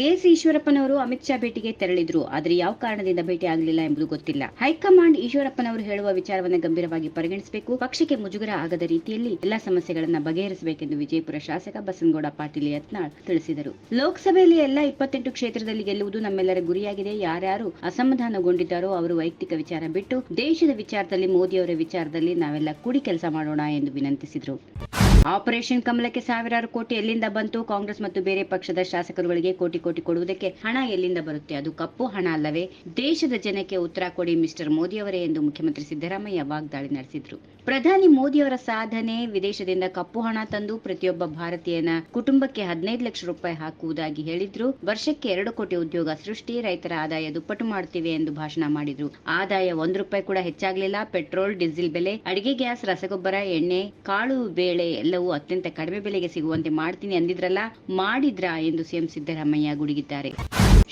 KS ಈಶ್ವರಪ್ಪನವರು ಅಮಿತ್ ಶಾ ಭೇಟಿಗೆ ತೆರಳಿದ್ರು, ಆದರೆ ಯಾವ ಕಾರಣದಿಂದ ಭೇಟಿ ಆಗಲಿಲ್ಲ ಎಂಬುದು ಗೊತ್ತಿಲ್ಲ. ಹೈಕಮಾಂಡ್ ಈಶ್ವರಪ್ಪನವರು ಹೇಳುವ ವಿಚಾರವನ್ನು ಗಂಭೀರವಾಗಿ ಪರಿಗಣಿಸಬೇಕು. ಪಕ್ಷಕ್ಕೆ ಮುಜುಗರ ಆಗದ ರೀತಿಯಲ್ಲಿ ಎಲ್ಲಾ ಸಮಸ್ಯೆಗಳನ್ನು ಬಗೆಹರಿಸಬೇಕೆಂದು ವಿಜಯಪುರ ಶಾಸಕ ಬಸನಗೌಡ ಪಾಟೀಲ್ ಯತ್ನಾಳ್ ತಿಳಿಸಿದರು. ಲೋಕಸಭೆಯಲ್ಲಿ ಎಲ್ಲ ಇಪ್ಪತ್ತೆಂಟು ಕ್ಷೇತ್ರದಲ್ಲಿ ಗೆಲ್ಲುವುದು ನಮ್ಮೆಲ್ಲರ ಗುರಿಯಾಗಿದೆ. ಯಾರ್ಯಾರು ಅಸಮಾಧಾನಗೊಂಡಿದ್ದಾರೋ ಅವರು ವೈಯಕ್ತಿಕ ವಿಚಾರ ಬಿಟ್ಟು ದೇಶದ ವಿಚಾರದಲ್ಲಿ, ಮೋದಿಯವರ ವಿಚಾರದಲ್ಲಿ ನಾವೆಲ್ಲ ಕೂಡಿ ಕೆಲಸ ಮಾಡೋಣ ಎಂದು ವಿನಂತಿಸಿದರು. ಆಪರೇಷನ್ ಕಮಲಕ್ಕೆ ಸಾವಿರಾರು ಕೋಟಿ ಎಲ್ಲಿಂದ ಬಂತು? ಕಾಂಗ್ರೆಸ್ ಮತ್ತು ಬೇರೆ ಪಕ್ಷದ ಶಾಸಕರುಗಳಿಗೆ ಕೋಟಿ ಕೋಟಿ ಕೊಡುವುದಕ್ಕೆ ಹಣ ಎಲ್ಲಿಂದ ಬರುತ್ತೆ? ಅದು ಕಪ್ಪು ಹಣ ಅಲ್ಲವೇ? ದೇಶದ ಜನಕ್ಕೆ ಉತ್ತರ ಕೊಡಿ ಮಿಸ್ಟರ್ ಮೋದಿ ಅವರೇ ಎಂದು ಮುಖ್ಯಮಂತ್ರಿ ಸಿದ್ದರಾಮಯ್ಯ ವಾಗ್ದಾಳಿ ನಡೆಸಿದ್ರು. ಪ್ರಧಾನಿ ಮೋದಿಯವರ ಸಾಧನೆ ವಿದೇಶದಿಂದ ಕಪ್ಪು ಹಣ ತಂದು ಪ್ರತಿಯೊಬ್ಬ ಭಾರತೀಯನ ಕುಟುಂಬಕ್ಕೆ ಹದಿನೈದು ಲಕ್ಷ ರೂಪಾಯಿ ಹಾಕುವುದಾಗಿ ಹೇಳಿದ್ರು. ವರ್ಷಕ್ಕೆ ಎರಡು ಕೋಟಿ ಉದ್ಯೋಗ ಸೃಷ್ಟಿ, ರೈತರ ಆದಾಯ ದುಪ್ಪಟ್ಟು ಮಾಡುತ್ತಿವೆ ಎಂದು ಭಾಷಣ ಮಾಡಿದ್ರು. ಆದಾಯ ಒಂದು ರೂಪಾಯಿ ಕೂಡ ಹೆಚ್ಚಾಗಲಿಲ್ಲ. ಪೆಟ್ರೋಲ್, ಡೀಸೆಲ್ ಬೆಲೆ, ಅಡಿಗೆ ಗ್ಯಾಸ್, ರಸಗೊಬ್ಬರ, ಎಣ್ಣೆ, ಕಾಳು, ಬೇಳೆ ಎಲ್ಲವೂ ಅತ್ಯಂತ ಕಡಿಮೆ ಬೆಲೆಗೆ ಸಿಗುವಂತೆ ಮಾಡ್ತೀನಿ ಅಂದಿದ್ರಲ್ಲ, ಮಾಡಿದ್ರಾ ಎಂದು ಸಿಎಂ ಸಿದ್ದರಾಮಯ್ಯ ಗುಡುಗಿದ್ದಾರೆ.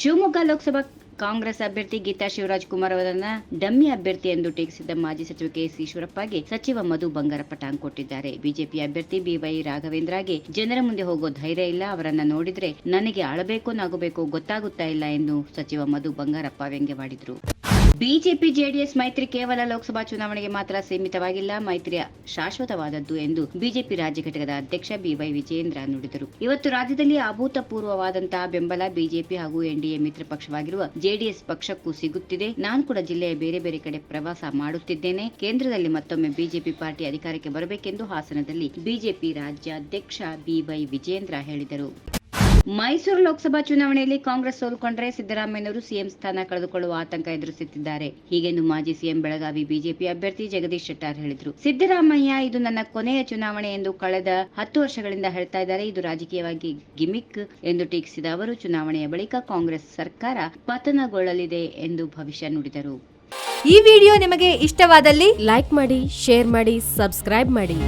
ಶಿವಮೊಗ್ಗ ಲೋಕಸಭಾ ಕಾಂಗ್ರೆಸ್ ಅಭ್ಯರ್ಥಿ ಗೀತಾ ಶಿವರಾಜ್ ಕುಮಾರ್ ಅವರನ್ನ ಡಮ್ಮಿ ಅಭ್ಯರ್ಥಿ ಎಂದು ಟೀಕಿಸಿದ್ದ ಮಾಜಿ ಸಚಿವ ಕೆಎಸ್ ಈಶ್ವರಪ್ಪಗೆ ಸಚಿವ ಮಧು ಬಂಗಾರಪ್ಪ ಟಾಂಗ್ ಕೊಟ್ಟಿದ್ದಾರೆ. ಬಿಜೆಪಿ ಅಭ್ಯರ್ಥಿ ಬಿವೈ ರಾಘವೇಂದ್ರಗೆ ಜನರ ಮುಂದೆ ಹೋಗೋ ಧೈರ್ಯ ಇಲ್ಲ, ಅವರನ್ನ ನೋಡಿದ್ರೆ ನನಗೆ ಅಳಬೇಕು ನಗಬೇಕು ಗೊತ್ತಾಗುತ್ತಾ ಇಲ್ಲ ಎಂದು ಸಚಿವ ಮಧು ಬಂಗಾರಪ್ಪ ವ್ಯಂಗ್ಯವಾಡಿದ್ರು. ಬಿಜೆಪಿ ಜೆಡಿಎಸ್ ಮೈತ್ರಿ ಕೇವಲ ಲೋಕಸಭಾ ಚುನಾವಣೆಗೆ ಮಾತ್ರ ಸೀಮಿತವಾಗಿಲ್ಲ ಮೈತ್ರಿ ಶಾಶ್ವತವಾದದ್ದು ಎಂದು ಬಿಜೆಪಿ ರಾಜ್ಯ ಘಟಕದ ಅಧ್ಯಕ್ಷ ಬಿವೈ ವಿಜೇಂದ್ರ ನುಡಿದರು. ಇವತ್ತು ರಾಜ್ಯದಲ್ಲಿ ಅಭೂತಪೂರ್ವವಾದಂತಹ ಬೆಂಬಲ ಬಿಜೆಪಿ ಹಾಗೂ ಎನ್ಡಿಎ ಮಿತ್ರ ಪಕ್ಷವಾಗಿರುವ ಜೆಡಿಎಸ್ ಪಕ್ಷಕ್ಕೂ ಸಿಗುತ್ತಿದೆ. ನಾನು ಕೂಡ ಜಿಲ್ಲೆಯ ಬೇರೆ ಬೇರೆ ಕಡೆ ಪ್ರವಾಸ ಮಾಡುತ್ತಿದ್ದೇನೆ. ಕೇಂದ್ರದಲ್ಲಿ ಮತ್ತೊಮ್ಮೆ ಬಿಜೆಪಿ ಪಾರ್ಟಿ ಅಧಿಕಾರಕ್ಕೆ ಬರಬೇಕೆಂದು ಹಾಸನದಲ್ಲಿ ಬಿಜೆಪಿ ರಾಜ್ಯಾಧ್ಯಕ್ಷ ಬಿವೈ ವಿಜೇಂದ್ರ ಹೇಳಿದರು. ಮೈಸೂರು ಲೋಕಸಭಾ ಚುನಾವಣೆಯಲ್ಲಿ ಕಾಂಗ್ರೆಸ್ ಸೋಲುಕೊಂಡರೆ ಸಿದ್ದರಾಮಯ್ಯನವರು ಸಿಎಂ ಸ್ಥಾನ ಕಳೆದುಕೊಳ್ಳುವ ಆತಂಕ ಎದುರಿಸುತ್ತಿದ್ದಾರೆ. ಹೀಗೆಂದು ಮಾಜಿ ಸಿಎಂ ಬೆಳಗಾವಿ ಬಿಜೆಪಿ ಅಭ್ಯರ್ಥಿ ಜಗದೀಶ್ ಶೆಟ್ಟಾರ್ ಹೇಳಿದರು. ಸಿದ್ದರಾಮಯ್ಯ, ಇದು ನನ್ನ ಕೊನೆಯ ಚುನಾವಣೆ ಎಂದು ಕಳೆದ ಹತ್ತು ವರ್ಷಗಳಿಂದ ಹೇಳ್ತಾ ಇದ್ದಾರೆ. ಇದು ರಾಜಕೀಯವಾಗಿ ಗಿಮಿಕ್ ಎಂದು ಟೀಕಿಸಿದ ಅವರು, ಚುನಾವಣೆಯ ಬಳಿಕ ಕಾಂಗ್ರೆಸ್ ಸರ್ಕಾರ ಪತನಗೊಳ್ಳಲಿದೆ ಎಂದು ಭವಿಷ್ಯ ನುಡಿದರು. ಈ ವಿಡಿಯೋ ನಿಮಗೆ ಇಷ್ಟವಾದಲ್ಲಿ ಲೈಕ್ ಮಾಡಿ, ಶೇರ್ ಮಾಡಿ, ಸಬ್ಸ್ಕ್ರೈಬ್ ಮಾಡಿ.